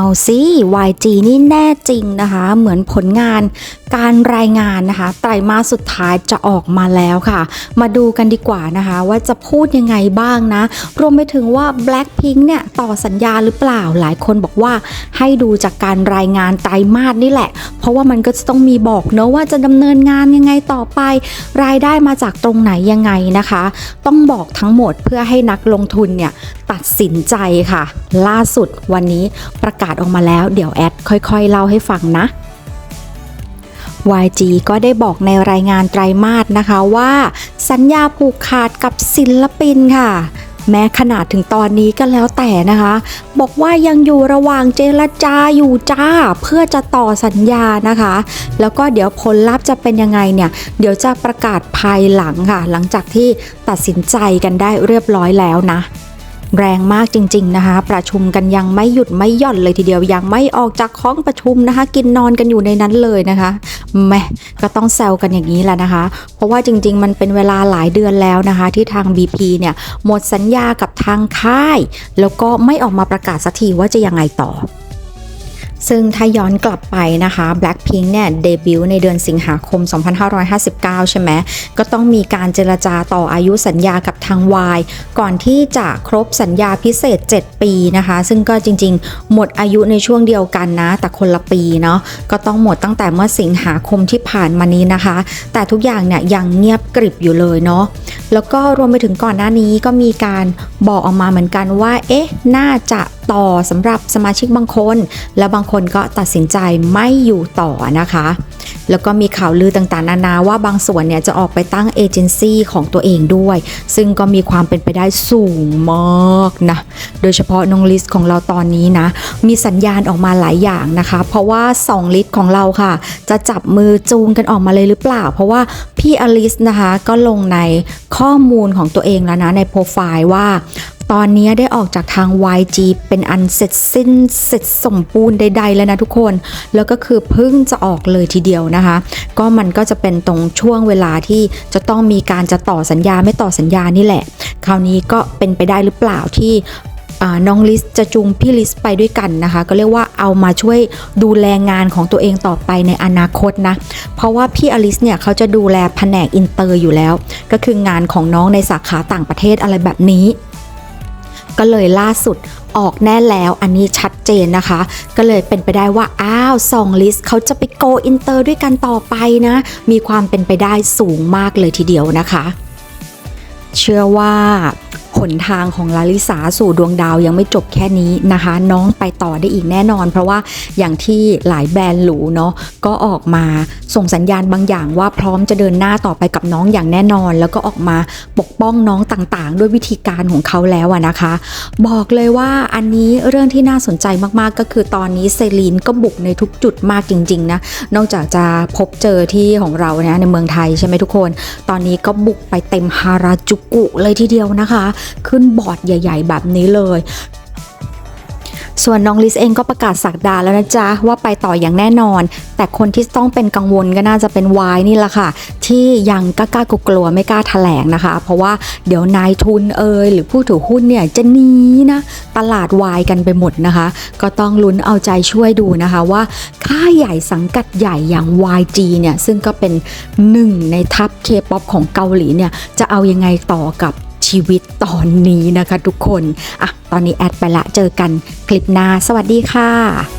เอาสิ YG นี่แน่จริงนะคะ เหมือนผลงานการรายงานนะคะ ไตรมาสสุดท้ายจะออกมาแล้วค่ะ มาดูกันดีกว่านะคะ ว่าจะพูดยังไงบ้างนะ รวมไปถึงว่า Blackpink เนี่ย ต่อสัญญาหรือเปล่าหลายคนบอกว่าให้ดูจากการรายงานไตรมาสนี่แหละ เพราะว่ามันก็จะต้องมีบอกเนอะว่าจะดำเนินงานยังไงต่อไป รายได้มาจากตรงไหนยังไงนะคะ ต้องบอกทั้งหมดเพื่อให้นักลงทุนเนี่ยตัดสินใจค่ะ ล่าสุดวันนี้ประกาศออกมาแล้ว เดี๋ยวแอดค่อยๆเล่าให้ฟังนะ YG ก็ได้บอกในรายงานไตรมาสนะคะว่า สัญญาผูกขาดกับศิลปินค่ะ แม้ขนาดถึงตอนนี้ก็แล้วแต่นะคะ บอกว่ายังอยู่ระหว่างเจรจาอยู่จ้าเพื่อจะต่อสัญญานะคะ แล้วก็เดี๋ยวผลลัพธ์จะเป็นยังไงเนี่ย เดี๋ยวจะประกาศภายหลังค่ะ หลังจากที่ตัดสินใจกันได้เรียบร้อยแล้วนะ แรงมากจริง ๆนะคะ ประชุมกันยังไม่หยุดไม่หย่อนเลยทีเดียวยังไม่ออกจากห้องประชุมนะคะ กินนอนกันอยู่ในนั้นเลยนะคะแม่ก็ต้องแซวกันอย่างนี้แหละนะคะ เพราะว่าจริง ๆ มันเป็นเวลาหลายเดือนแล้วนะคะ ที่ทาง BP เนี่ยหมดสัญญากับทางค่าย แล้วก็ไม่ออกมาประกาศสักทีว่าจะยังไงต่อ ซึ่งถ้าย้อนกลับไปนะคะ Blackpink เนี่ยเดบิวต์ในเดือนสิงหาคม 2559 ใช่ไหม ก็ต้องมีการเจรจาต่ออายุสัญญากับทาง Y ก่อนที่จะครบสัญญาพิเศษ 7 ปีนะคะ ซึ่งก็จริงๆ หมดอายุในช่วงเดียวกันนะ แต่คนละปีเนาะ ก็ต้องหมดตั้งแต่เมื่อสิงหาคมที่ผ่านมานี้นะคะ แต่ทุกอย่างเนี่ยยังเงียบกริบอยู่เลยเนาะ แล้วก็รวมไปถึงก่อนหน้านี้ก็มีการบอกออกมาเหมือนกันว่า เอ๊ะ น่าจะ ต่อสำหรับสมาชิกบางคน แล้วบางคนก็ตัดสินใจไม่อยู่ต่อนะคะ แล้วก็มีข่าวลือต่างๆ นานาว่าบางส่วนเนี่ยจะออกไปตั้งเอเจนซี่ของตัวเองด้วย ซึ่งก็มีความเป็นไปได้สูงมากนะโดยเฉพาะน้องลิสของเราตอนนี้นะ มีสัญญาณออกมาหลายอย่างนะคะ เพราะว่า 2 ลิสของเราค่ะ จะจับมือจูงกันออกมาเลยหรือเปล่า เพราะว่าพี่อลิสนะคะก็ลงในข้อมูลของตัวเองแล้วนะในโปรไฟล์ว่า ตอนนี้ได้ออกจากทาง YG เป็นอันเสร็จสิ้นเสร็จสมบูรณ์ใดๆแล้วนะทุกคน แล้วก็คือเพิ่งจะออกเลยทีเดียวนะคะ ก็มันก็จะเป็นตรงช่วงเวลาที่จะต้องมีการจะต่อสัญญาไม่ต่อสัญญานี่แหละ คราวนี้ก็เป็นไปได้หรือเปล่าที่น้องลิสจะจูงพี่ลิสไปด้วยกันนะคะ ก็เรียกว่าเอามาช่วยดูแลงานของตัวเองต่อไปในอนาคตนะ เพราะว่าพี่อลิสเนี่ยเขาจะดูแลแผนกอินเตอร์อยู่แล้ว ก็คืองานของน้องในสาขาต่างประเทศอะไรแบบนี้ ก็เลยล่าสุดออกแน่แล้วอันนี้ชัดเจนนะคะ ก็เลยเป็นไปได้ว่า อ้าวซองลิสเขาจะไปโกอินเตอร์ด้วยกันต่อไปนะ มีความเป็นไปได้สูงมากเลยทีเดียวนะคะ เชื่อว่า หนทางของลาลิสาสู่ดวงดาวยังไม่จบแค่นี้นะคะ น้องไปต่อได้อีกแน่นอน เพราะว่าอย่างที่หลายแบรนด์หรูเนาะก็ออกมาส่งสัญญาณบางอย่างว่าพร้อมจะเดินหน้าต่อไปกับน้องอย่างแน่นอน แล้วก็ออกมาปกป้องน้องต่างๆ ด้วยวิธีการของเขาแล้วนะคะ บอกเลยว่าอันนี้เรื่องที่น่าสนใจมากๆก็คือตอนนี้เซรีนก็บุกในทุกจุดมากจริงๆนะนอกจากจะพบเจอที่ของเรานี่ยในเมืองไทยใช่ไหมทุกคน ตอนนี้ก็บุกไปเต็มฮาราจูกุเลยทีเดียวนะคะขึ้นบอร์ดใหญ่ ๆ แบบนี้เลย ส่วนน้องลิสเองก็ประกาศสักดาแล้วนะจ๊ะ ว่าไปต่ออย่างแน่นอน แต่คนที่ต้องเป็นกังวลก็น่าจะเป็นวายนี่แหละค่ะ ที่ยังกล้ากลัวไม่กล้าแถลงนะคะ เพราะว่าเดี๋ยวนายทุนเอยหรือผู้ถือหุ้นเนี่ยจะหนีนะตลาดวายกันไปหมดนะคะ ก็ต้องลุ้นเอาใจช่วยดูนะคะว่าค่ายใหญ่สังกัดใหญ่อย่าง YG เนี่ยซึ่งก็เป็นหนึ่งในทัพเคป๊อปของเกาหลีเนี่ยจะเอายังไงต่อกับ ชีวิตตอนนี้นะคะทุกคนอะตอนนี้แอดไปละเจอกันคลิปหน้า สวัสดีค่ะ